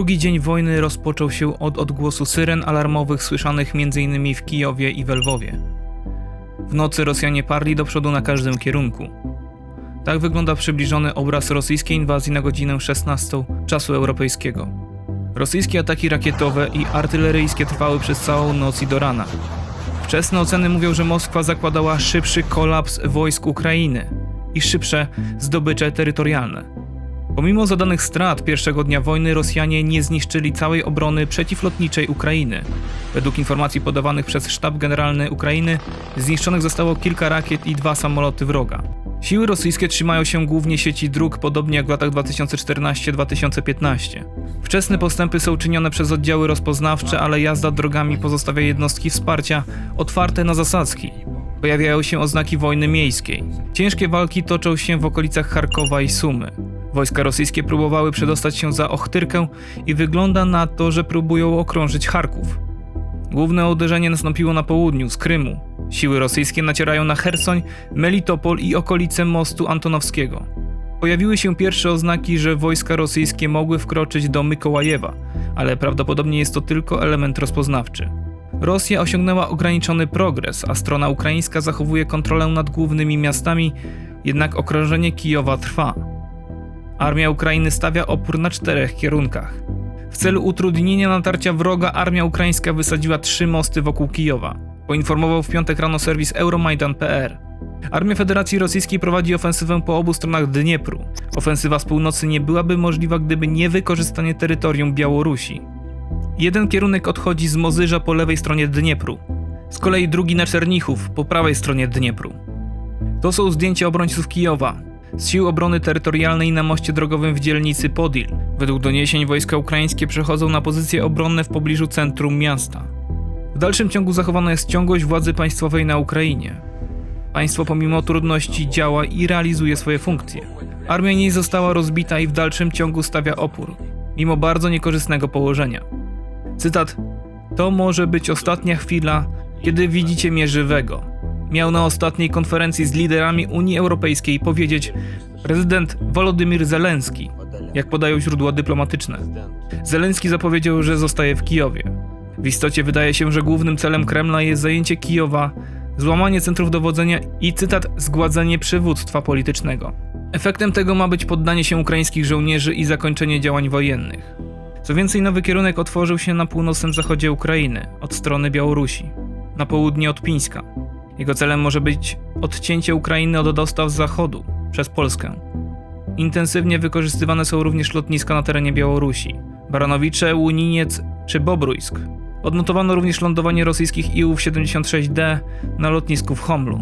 Drugi dzień wojny rozpoczął się od odgłosu syren alarmowych słyszanych m.in. w Kijowie i we Lwowie. W nocy Rosjanie parli do przodu na każdym kierunku. Tak wygląda przybliżony obraz rosyjskiej inwazji na godzinę 16 czasu europejskiego. Rosyjskie ataki rakietowe i artyleryjskie trwały przez całą noc i do rana. Wczesne oceny mówią, że Moskwa zakładała szybszy kolaps wojsk Ukrainy i szybsze zdobycze terytorialne. Pomimo zadanych strat pierwszego dnia wojny Rosjanie nie zniszczyli całej obrony przeciwlotniczej Ukrainy. Według informacji podawanych przez Sztab Generalny Ukrainy zniszczonych zostało kilka rakiet i dwa samoloty wroga. Siły rosyjskie trzymają się głównie sieci dróg, podobnie jak w latach 2014-2015. Wczesne postępy są czynione przez oddziały rozpoznawcze, ale jazda drogami pozostawia jednostki wsparcia otwarte na zasadzki. Pojawiają się oznaki wojny miejskiej. Ciężkie walki toczą się w okolicach Charkowa i Sumy. Wojska rosyjskie próbowały przedostać się za Ochtyrkę i wygląda na to, że próbują okrążyć Charków. Główne uderzenie nastąpiło na południu, z Krymu. Siły rosyjskie nacierają na Hersoń, Melitopol i okolice mostu Antonowskiego. Pojawiły się pierwsze oznaki, że wojska rosyjskie mogły wkroczyć do Mykołajewa, ale prawdopodobnie jest to tylko element rozpoznawczy. Rosja osiągnęła ograniczony progres, a strona ukraińska zachowuje kontrolę nad głównymi miastami, jednak okrążenie Kijowa trwa. Armia Ukrainy stawia opór na czterech kierunkach. W celu utrudnienia natarcia wroga armia ukraińska wysadziła trzy mosty wokół Kijowa. Poinformował w piątek rano serwis Euromaidan.pr. Armia Federacji Rosyjskiej prowadzi ofensywę po obu stronach Dniepru. Ofensywa z północy nie byłaby możliwa, gdyby nie wykorzystanie terytorium Białorusi. Jeden kierunek odchodzi z Mozyża po lewej stronie Dniepru, z kolei drugi na Czernichów po prawej stronie Dniepru. To są zdjęcia obrońców Kijowa, z sił obrony terytorialnej na moście drogowym w dzielnicy Podil. Według doniesień wojska ukraińskie przechodzą na pozycje obronne w pobliżu centrum miasta. W dalszym ciągu zachowana jest ciągłość władzy państwowej na Ukrainie. Państwo pomimo trudności działa i realizuje swoje funkcje. Armia nie została rozbita i w dalszym ciągu stawia opór, mimo bardzo niekorzystnego położenia. Cytat: To może być ostatnia chwila, kiedy widzicie mnie żywego. Miał na ostatniej konferencji z liderami Unii Europejskiej powiedzieć prezydent Wolodymyr Zelenski, jak podają źródła dyplomatyczne. Zelenski zapowiedział, że zostaje w Kijowie. W istocie wydaje się, że głównym celem Kremla jest zajęcie Kijowa, złamanie centrów dowodzenia i cytat zgładzenie przywództwa politycznego. Efektem tego ma być poddanie się ukraińskich żołnierzy i zakończenie działań wojennych. Co więcej, nowy kierunek otworzył się na północnym zachodzie Ukrainy, od strony Białorusi, na południe od Pińska. Jego celem może być odcięcie Ukrainy od dostaw z Zachodu przez Polskę. Intensywnie wykorzystywane są również lotniska na terenie Białorusi, Baranowicze, Łuniniec czy Bobrujsk. Odnotowano również lądowanie rosyjskich IU-76D na lotnisku w Homlu.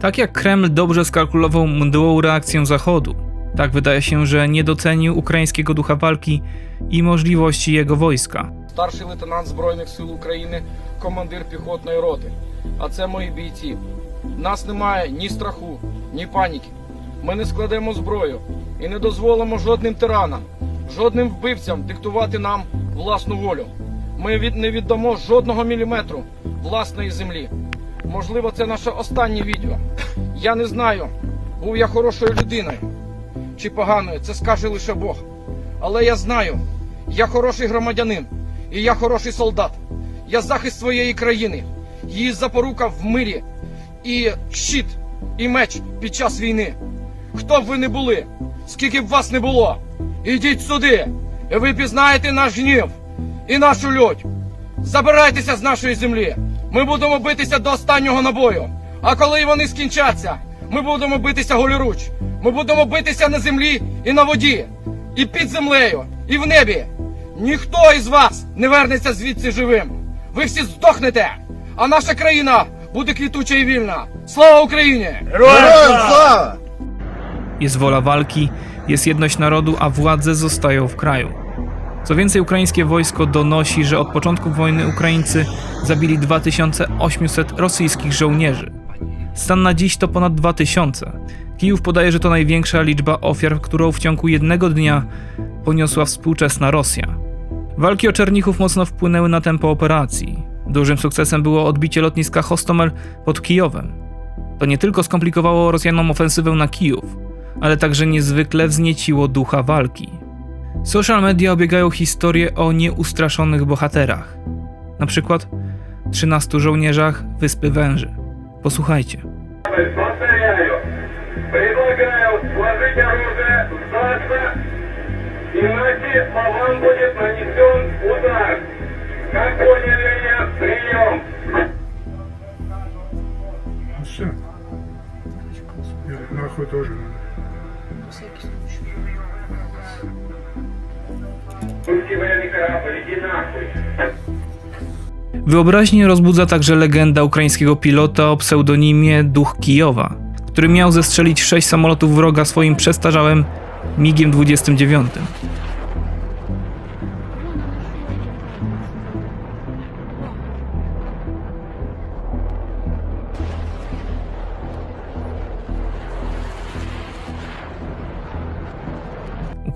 Tak jak Kreml dobrze skalkulował mdłą reakcję Zachodu, tak wydaje się, że nie docenił ukraińskiego ducha walki i możliwości jego wojska. Starszy leutnant Zbrojnych Sił Ukrainy, komandyr piechotnej roty. А це мої бійці. Нас немає ні страху, ні паніки. Ми не складемо зброю і не дозволимо жодним тиранам, жодним вбивцям диктувати нам власну волю. Ми від не віддамо жодного міліметру власної землі. Можливо, це наше останнє відео. Я не знаю, був я хорошою людиною чи поганою, це скаже лише Бог. Але я знаю, я хороший громадянин і я хороший солдат. Я захист своєї країни, її запорука в мирі і щит, і меч під час війни. Хто б ви не були, скільки б вас не було, ідіть сюди, і ви пізнаєте наш гнів і нашу лють. Забирайтеся з нашої землі. Ми будемо битися до останнього набою. А коли вони скінчаться, ми будемо битися голіруч. Ми будемо битися на землі і на воді, і під землею, і в небі. Ніхто із вас не вернеться звідси живим. Ви всі здохнете, а наша країна буде квітуча і вільна. Слава Україні! Героям слава! Jest wola walki, jest jedność narodu, a władze zostają w kraju. Co więcej, ukraińskie wojsko donosi, że od początku wojny Ukraińcy zabili 2800 rosyjskich żołnierzy. Stan na dziś to ponad 2000. Kijów podaje, że to największa liczba ofiar, którą w ciągu jednego dnia poniosła współczesna Rosja. Walki o Czernichów mocno wpłynęły na tempo operacji. Dużym sukcesem było odbicie lotniska Hostomel pod Kijowem. To nie tylko skomplikowało Rosjanom ofensywę na Kijów, ale także niezwykle wznieciło ducha walki. Social media obiegają historię o nieustraszonych bohaterach. Na przykład 13 żołnierzach Wyspy Węży. Posłuchajcie. Повторяю, предлагаю сложить оружие, сдаться, иначе по вам будет нанесен удар. Как поняли меня, прием. Ну все. Нахуй тоже надо. Пусти военный корабль, иди нахуй. Wyobraźnię rozbudza także legenda ukraińskiego pilota o pseudonimie Duch Kijowa, który miał zestrzelić sześć samolotów wroga swoim przestarzałym MiGiem 29.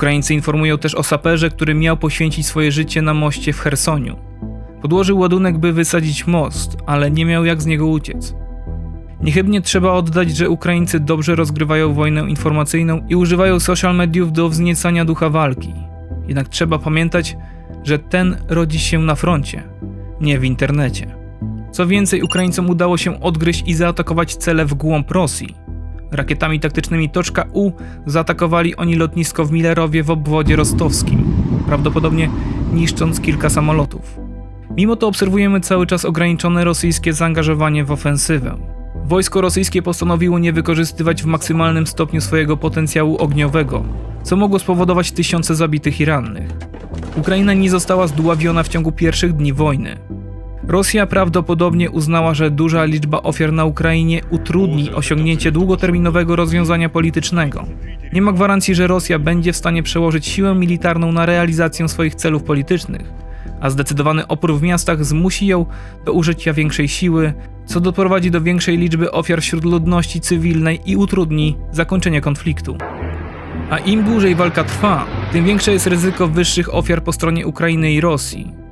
Ukraińcy informują też o saperze, który miał poświęcić swoje życie na moście w Chersoniu. Podłożył ładunek, by wysadzić most, ale nie miał jak z niego uciec. Niechybnie trzeba oddać, że Ukraińcy dobrze rozgrywają wojnę informacyjną i używają social mediów do wzniecania ducha walki. Jednak trzeba pamiętać, że ten rodzi się na froncie, nie w internecie. Co więcej, Ukraińcom udało się odgryźć i zaatakować cele w głąb Rosji. Rakietami taktycznymi Toczka U zaatakowali oni lotnisko w Millerowie w obwodzie rostowskim, prawdopodobnie niszcząc kilka samolotów. Mimo to obserwujemy cały czas ograniczone rosyjskie zaangażowanie w ofensywę. Wojsko rosyjskie postanowiło nie wykorzystywać w maksymalnym stopniu swojego potencjału ogniowego, co mogło spowodować tysiące zabitych i rannych. Ukraina nie została zdławiona w ciągu pierwszych dni wojny. Rosja prawdopodobnie uznała, że duża liczba ofiar na Ukrainie utrudni osiągnięcie długoterminowego rozwiązania politycznego. Nie ma gwarancji, że Rosja będzie w stanie przełożyć siłę militarną na realizację swoich celów politycznych, a zdecydowany opór w miastach zmusi ją do użycia większej siły, co doprowadzi do większej liczby ofiar wśród ludności cywilnej i utrudni zakończenie konfliktu. A im dłużej walka trwa, tym większe jest ryzyko wyższych ofiar po stronie Ukrainy i Rosji.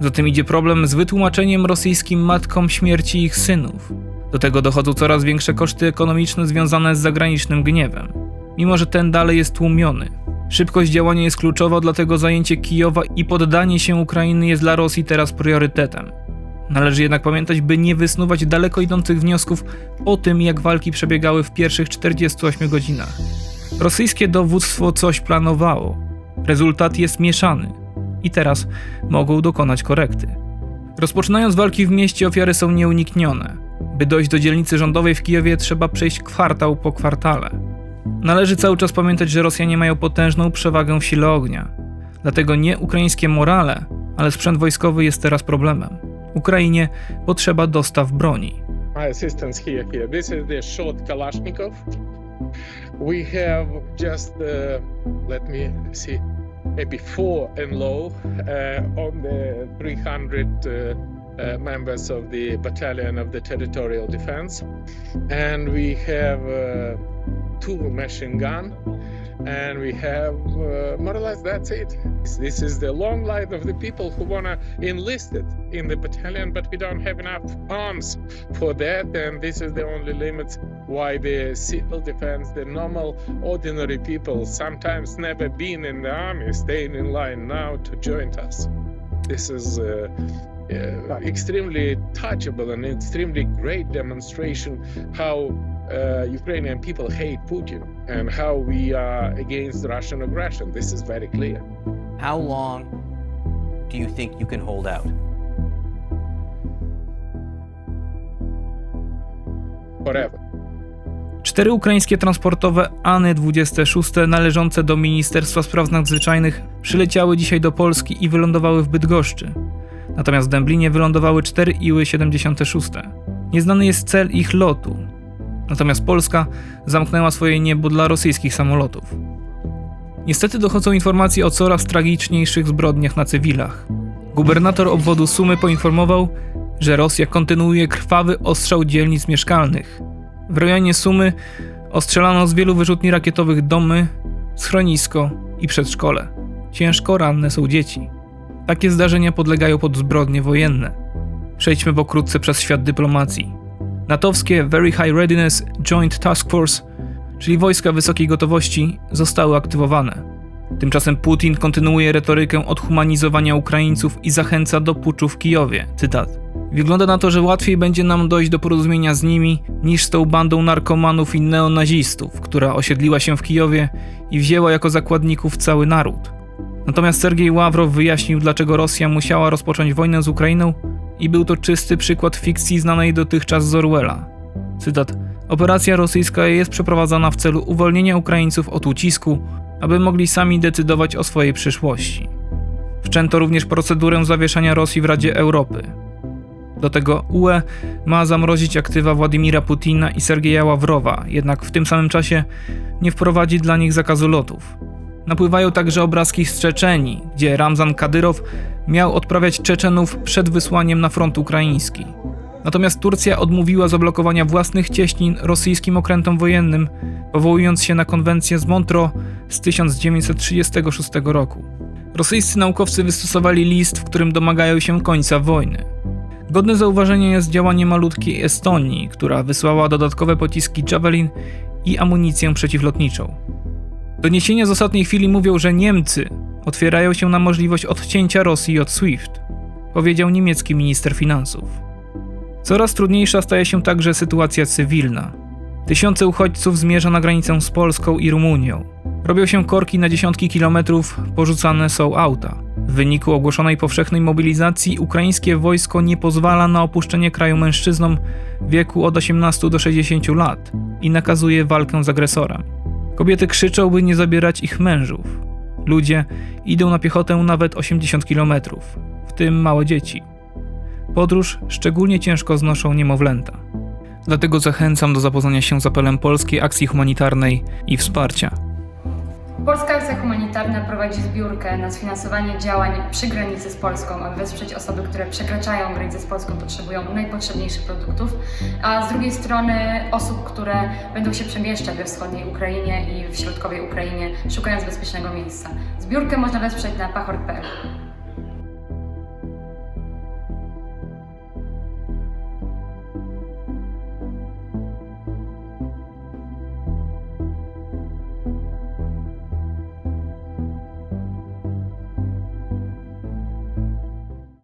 Za tym idzie problem z wytłumaczeniem rosyjskim matkom śmierci ich synów. Do tego dochodzą coraz większe koszty ekonomiczne związane z zagranicznym gniewem, mimo że ten dalej jest tłumiony. Szybkość działania jest kluczowa, dlatego zajęcie Kijowa i poddanie się Ukrainy jest dla Rosji teraz priorytetem. Należy jednak pamiętać, by nie wysnuwać daleko idących wniosków o tym, jak walki przebiegały w pierwszych 48 godzinach. Rosyjskie dowództwo coś planowało. Rezultat jest mieszany i teraz mogą dokonać korekty. Rozpoczynając walki w mieście, ofiary są nieuniknione. By dojść do dzielnicy rządowej w Kijowie, trzeba przejść kwartał po kwartale. Należy cały czas pamiętać, że Rosjanie mają potężną przewagę w sile ognia. Dlatego nie ukraińskie morale, ale sprzęt wojskowy jest teraz problemem. Ukrainie potrzeba dostaw broni. my assistance here here this is the short kalashnikov we have just uh, let me see and low uh, on the 300 uh, uh, members of the battalion of the territorial defense. And we have two machine gun and we have uh, more or less that's it. This is the long line of the people who want to enlist it in the battalion but we don't have enough arms for that and this is the only limit why the civil defense the normal ordinary people sometimes never been in the army staying in line now to join us this is uh, uh, extremely touchable and extremely great demonstration how uh, Ukrainian people hate Putin and how we are against Russian aggression. This is very clear. How long do you think you can hold out? Forever. Cztery ukraińskie transportowe Any-26 należące do Ministerstwa Spraw Nadzwyczajnych przyleciały dzisiaj do Polski i wylądowały w Bydgoszczy. Natomiast w Dęblinie wylądowały cztery Iły-76. Nieznany jest cel ich lotu. Natomiast Polska zamknęła swoje niebo dla rosyjskich samolotów. Niestety dochodzą informacje o coraz tragiczniejszych zbrodniach na cywilach. Gubernator obwodu Sumy poinformował, że Rosja kontynuuje krwawy ostrzał dzielnic mieszkalnych. W rejonie Sumy ostrzelano z wielu wyrzutni rakietowych domy, schronisko i przedszkole. Ciężko ranne są dzieci. Takie zdarzenia podlegają pod zbrodnie wojenne. Przejdźmy pokrótce przez świat dyplomacji. Natowskie Very High Readiness Joint Task Force, czyli wojska wysokiej gotowości, zostały aktywowane. Tymczasem Putin kontynuuje retorykę odhumanizowania Ukraińców i zachęca do puczu w Kijowie. Cytat. Wygląda na to, że łatwiej będzie nam dojść do porozumienia z nimi niż z tą bandą narkomanów i neonazistów, która osiedliła się w Kijowie i wzięła jako zakładników cały naród. Natomiast Sergiej Ławrow wyjaśnił, dlaczego Rosja musiała rozpocząć wojnę z Ukrainą i był to czysty przykład fikcji znanej dotychczas z Orwella. Cytat. Operacja rosyjska jest przeprowadzana w celu uwolnienia Ukraińców od ucisku, aby mogli sami decydować o swojej przyszłości. Wszczęto również procedurę zawieszania Rosji w Radzie Europy. Do tego UE ma zamrozić aktywa Władimira Putina i Sergeja Ławrowa, jednak w tym samym czasie nie wprowadzi dla nich zakazu lotów. Napływają także obrazki z Czeczenii, gdzie Ramzan Kadyrow miał odprawiać Czeczenów przed wysłaniem na front ukraiński. Natomiast Turcja odmówiła zablokowania własnych cieśnin rosyjskim okrętom wojennym, powołując się na konwencję z Montreux z 1936 roku. Rosyjscy naukowcy wystosowali list, w którym domagają się końca wojny. Godne zauważenia jest działanie malutkiej Estonii, która wysłała dodatkowe pociski Javelin i amunicję przeciwlotniczą. Doniesienia z ostatniej chwili mówią, że Niemcy otwierają się na możliwość odcięcia Rosji od SWIFT, powiedział niemiecki minister finansów. Coraz trudniejsza staje się także sytuacja cywilna. Tysiące uchodźców zmierza na granicę z Polską i Rumunią. Robią się korki na dziesiątki kilometrów, porzucane są auta. W wyniku ogłoszonej powszechnej mobilizacji ukraińskie wojsko nie pozwala na opuszczenie kraju mężczyznom w wieku od 18 do 60 lat i nakazuje walkę z agresorem. Kobiety krzyczą, by nie zabierać ich mężów. Ludzie idą na piechotę nawet 80 kilometrów, w tym małe dzieci. Podróż szczególnie ciężko znoszą niemowlęta. Dlatego zachęcam do zapoznania się z apelem Polskiej Akcji Humanitarnej i wsparcia. Polska Akcja Humanitarna prowadzi zbiórkę na sfinansowanie działań przy granicy z Polską, aby wesprzeć osoby, które przekraczają granicę z Polską, potrzebują najpotrzebniejszych produktów, a z drugiej strony osób, które będą się przemieszczać we wschodniej Ukrainie i w środkowej Ukrainie, szukając bezpiecznego miejsca. Zbiórkę można wesprzeć na pachor.pl.